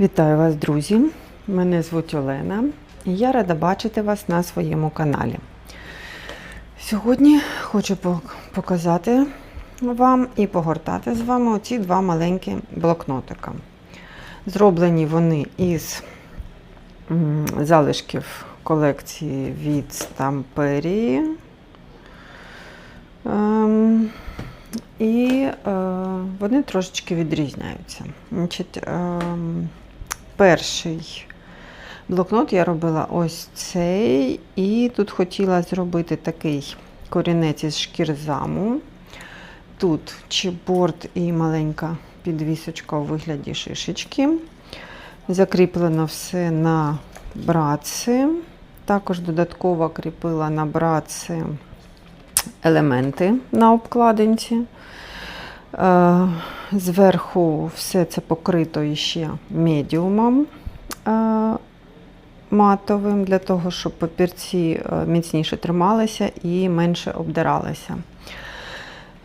Вітаю вас, друзі! Мене звуть Олена і я рада бачити вас на своєму каналі. Сьогодні хочу показати вам і погортати з вами оці два маленькі блокнотика. Зроблені вони із залишків колекції від Стамперії. Ем, і е, вони трошечки відрізняються. Значить, ем, перший блокнот я робила ось цей, і тут хотіла зробити такий корінець із шкірзаму. Тут чіпборд і маленька підвісочка у вигляді шишечки. Закріплено все на братці. Також додатково кріпила на братці елементи на обкладинці. Зверху все це покрито іще медіумом е, матовим, для того, щоб папірці е, міцніше трималися і менше обдиралися.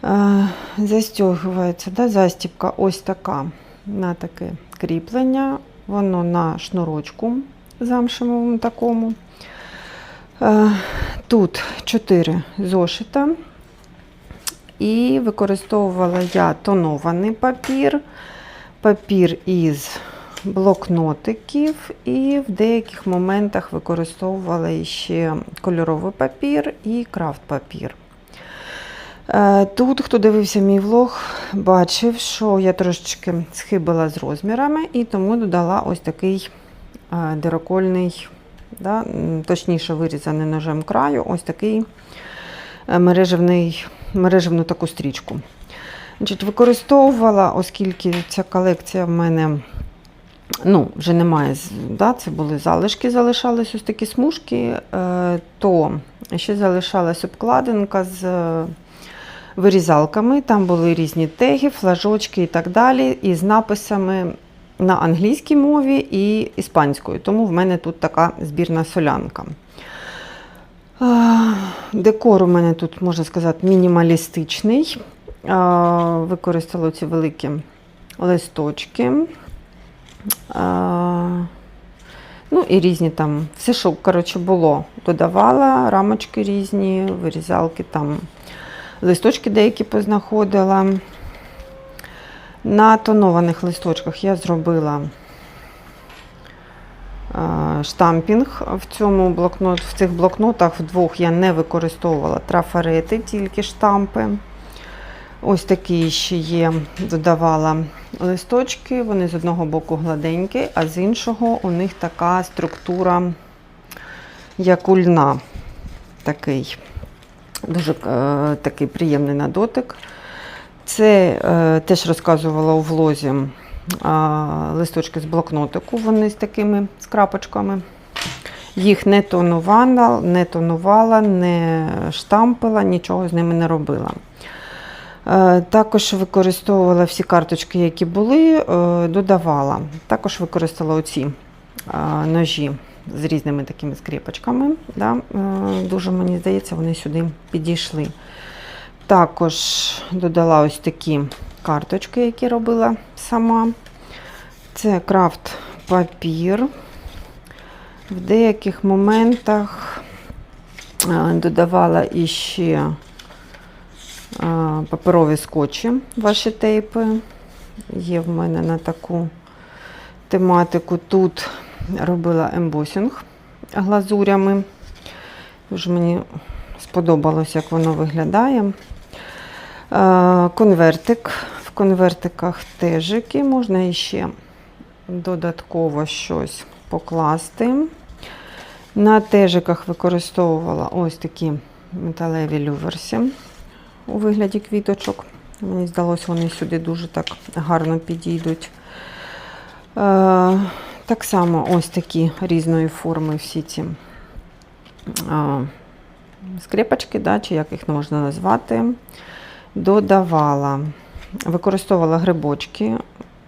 Е, Застягується да, застібка ось така на таке кріплення. Воно на шнурочку замшевому такому. Тут 4 зошита. І використовувала я тонований папір, папір із блокнотиків, і в деяких моментах використовувала ще кольоровий папір і крафт-папір. Е, Тут, хто дивився мій влог, бачив, що я трошечки схибила з розмірами, і тому додала ось такий е, дирокольний, да, точніше вирізаний ножем краю, ось такий е, мережевний, мережевну таку стрічку. Значить, використовувала, оскільки ця колекція в мене ну, вже немає, да, це були залишки, залишались ось такі смужки, е, то ще залишалась обкладинка з е, вирізалками. Там були різні теги, флажочки і так далі, і з написами на англійській мові і іспанською. Тому в мене тут така збірна солянка. Декор у мене тут, можна сказати, мінімалістичний. Використала ці великі листочки. Ну і різні там, все, що коротше, було, додавала, рамочки різні, вирізалки там, листочки деякі познаходила. На тонованих листочках я зробила штампінг. В, цьому блокнот, в цих блокнотах вдвох я не використовувала трафарети, тільки штампи. Ось такі ще є, додавала листочки. Вони з одного боку гладенькі, а з іншого у них така структура, як у льна. Такий. Дуже е, такий приємний на дотик. Це е, теж розказувала у влозі е, листочки з блокнотику, вони з такими скрапочками. Їх не тонувала, не тонувала, не штампила, нічого з ними не робила. Е, Також використовувала всі карточки, які були, е, додавала. Також використала оці е, ножі з різними такими скріпочками. Да? Дуже мені здається, вони сюди підійшли. Також додала ось такі карточки, які робила сама. Це крафт папір. В деяких моментах е, додавала іще паперові скотчі, ваші тейпи. Є в мене на таку тематику. Тут робила ембосінг глазурями. Дуже мені сподобалось, як воно виглядає. Конвертик. В конвертиках тежики. Можна іще додатково щось покласти. На тежиках використовувала ось такі металеві люверсі у вигляді квіточок. Мені здалося, вони сюди дуже так гарно підійдуть. Так само ось такі різної форми всі ці скріпочки, да, чи як їх можна назвати. Додавала, використовувала грибочки.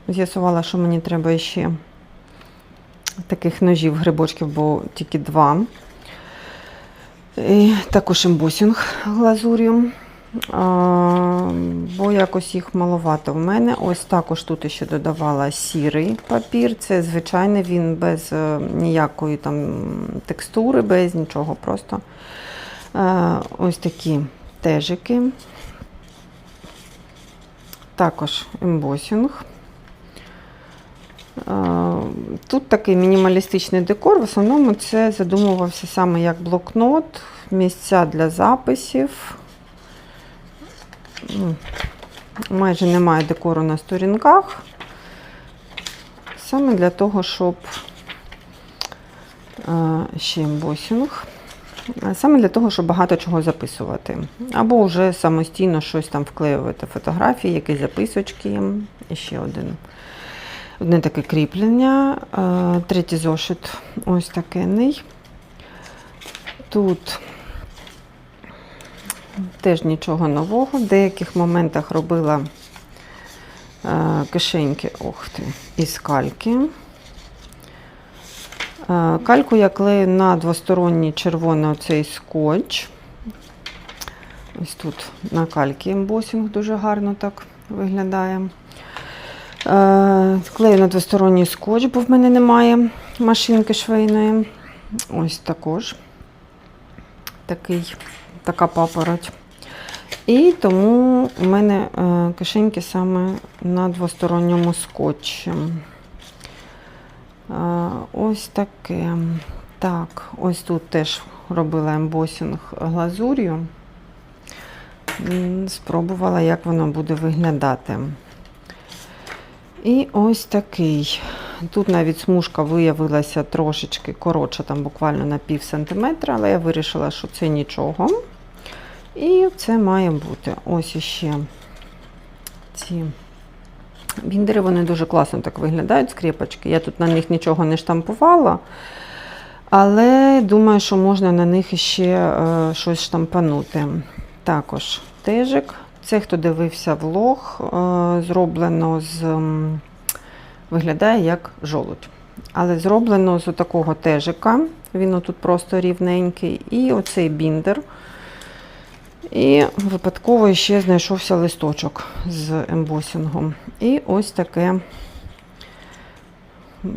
З'ясувала, що мені треба ще таких ножів грибочків, бо тільки два. І також ембосінг глазур'ю. бо якось їх маловато в мене. Ось також тут ще додавала сірий папір. Це звичайний, він без е, ніякої там текстури, без нічого. Просто е, ось такі тежики. Також ембосінг. Е, Тут такий мінімалістичний декор. В основному це задумувався саме як блокнот, місця для записів. Майже немає декору на сторінках. Саме для того, щоб е, ще ембосінг. Саме для того, щоб багато чого записувати. Або вже самостійно щось там вклеювати, фотографії, якісь записочки. І ще один. Одне таке кріплення. Е, Третій зошит ось такий. Тут теж нічого нового. В деяких моментах робила е, кишеньки ох ти, із кальки. Е, Кальку я клею на двосторонній червоний оцей скотч. Ось тут на кальки ембосінг дуже гарно так виглядає. Е, Клею на двосторонній скотч, бо в мене немає машинки швейної. Ось також такий, така папороть. І тому у мене е, кишеньки саме на двосторонньому скотчі. Ось таке. Так, ось тут теж робила ембосінг глазур'ю. Спробувала, як воно буде виглядати. І ось такий. Тут навіть смужка виявилася трошечки коротша, там буквально на пів сантиметра, але я вирішила, що це нічого. І це має бути. Ось іще ці біндери, вони дуже класно так виглядають, скріпочки. Я тут на них нічого не штампувала, але думаю, що можна на них ще е, щось штампанути. Також тежик. Це, хто дивився влог, е, зроблено з. Виглядає як жолудь. Але зроблено з такого тежика. Він отут просто рівненький. І оцей біндер. І випадково ще знайшовся листочок з ембосінгом. І ось таке,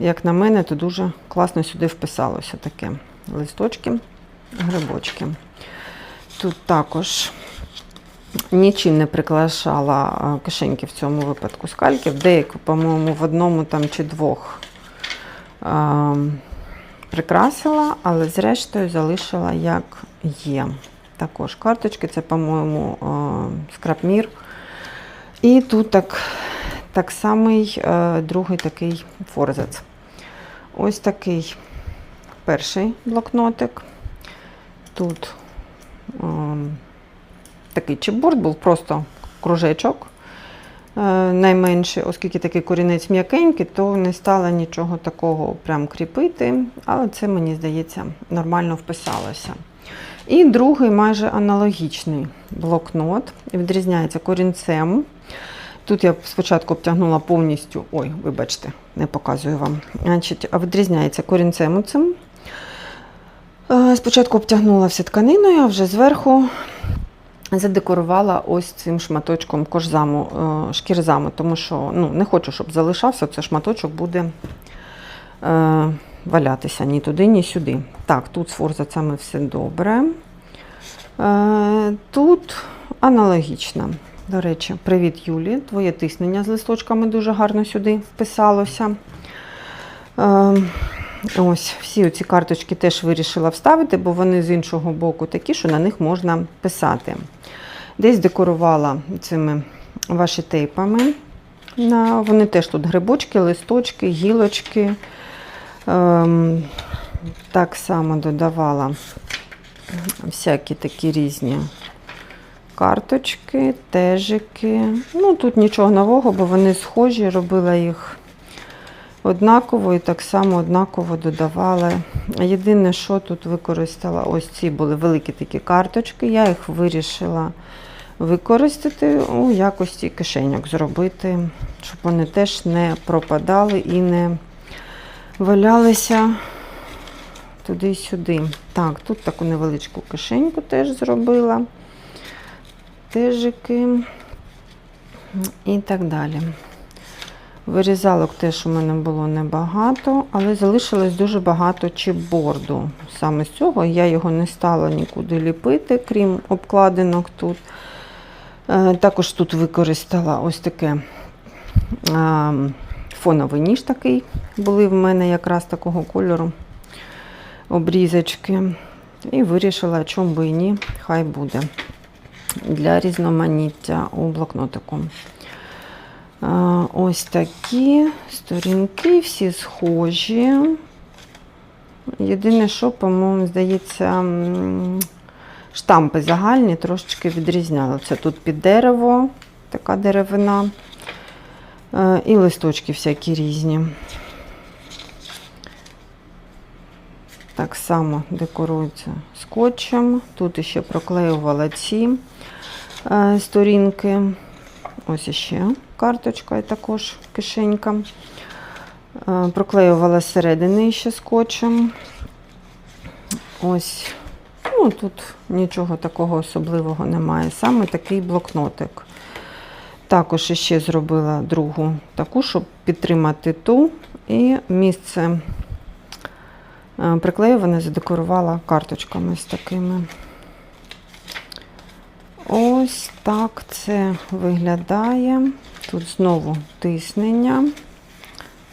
як на мене, то дуже класно сюди вписалося таке листочки, грибочки. Тут також нічим не прикрашала кишеньки в цьому випадку скальків. Деяку, по-моєму, в одному там чи двох прикрасила, але зрештою залишила як є. Також карточки, це, по-моєму, скрапмір. І тут так, так самий другий такий форзац. Ось такий перший блокнотик. Тут ем, такий чіпборд був просто кружечок е, найменший, оскільки такий корінець м'якенький, то не стало нічого такого прям кріпити, але це, мені здається, нормально вписалося. І другий майже аналогічний блокнот, відрізняється корінцем. Тут я спочатку обтягнула повністю, ой, вибачте, не показую вам. Значить, відрізняється корінцем цим. Е, Спочатку обтягнула все тканиною, а вже зверху задекорувала ось цим шматочком кожзаму, е, шкірзаму, тому що ну, не хочу, щоб залишався, це шматочок буде е, валятися ні туди, ні сюди. Так, тут з форзацями все добре. Е, тут аналогічно. До речі, привіт, Юлі. Твоє тиснення з листочками дуже гарно сюди вписалося. Е, Ось всі ці карточки теж вирішила вставити, бо вони з іншого боку такі, що на них можна писати. Десь декорувала цими ваші тейпами. Вони теж тут грибочки, листочки, гілочки. Ем, так само додавала всякі такі різні карточки, тежики. Ну, тут нічого нового, бо вони схожі, робила їх однаково і так само однаково додавала. Єдине, що тут використала, ось ці були великі такі карточки, я їх вирішила використати у якості кишеньок зробити, щоб вони теж не пропадали і не валялися туди-сюди. Так, тут таку невеличку кишеньку теж зробила. стежики і так далі. Вирізалок теж у мене було небагато, але залишилось дуже багато чіпборду. Саме з цього я його не стала нікуди ліпити, крім обкладинок тут. Е, Також тут використала ось таке а, фоновий ніж такий. Були в мене якраз такого кольору обрізочки. І вирішила, чому би ні, хай буде для різноманіття у блокнотику. Ось такі сторінки, всі схожі. Єдине, що, по-моєму, здається, штампи загальні трошечки відрізняються. Тут під дерево, така деревина, і листочки всякі різні. Так само декорується скотчем. Тут ще проклеювала ці е, сторінки. Ось іще карточка і також кишенька. Е, Проклеювала зсередини ще скотчем. Ось, ну тут нічого такого особливого немає. Саме такий блокнотик. Також ще зробила другу таку, щоб підтримати ту. І місце е, приклеюване задекорувала карточками з такими. Ось так це виглядає. Тут знову тиснення.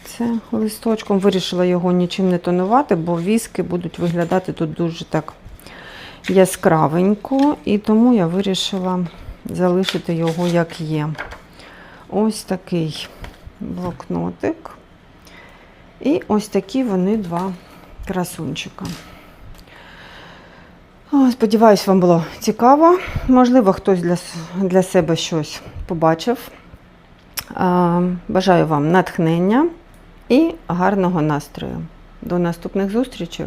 Це листочком. Вирішила його нічим не тонувати, бо віски будуть виглядати тут дуже так яскравенько, і тому я вирішила залишити його як є. Ось такий блокнотик. І ось такі вони два красунчика. Сподіваюсь, вам було цікаво. Можливо, хтось для, для себе щось побачив. Бажаю вам натхнення і гарного настрою. До наступних зустрічей!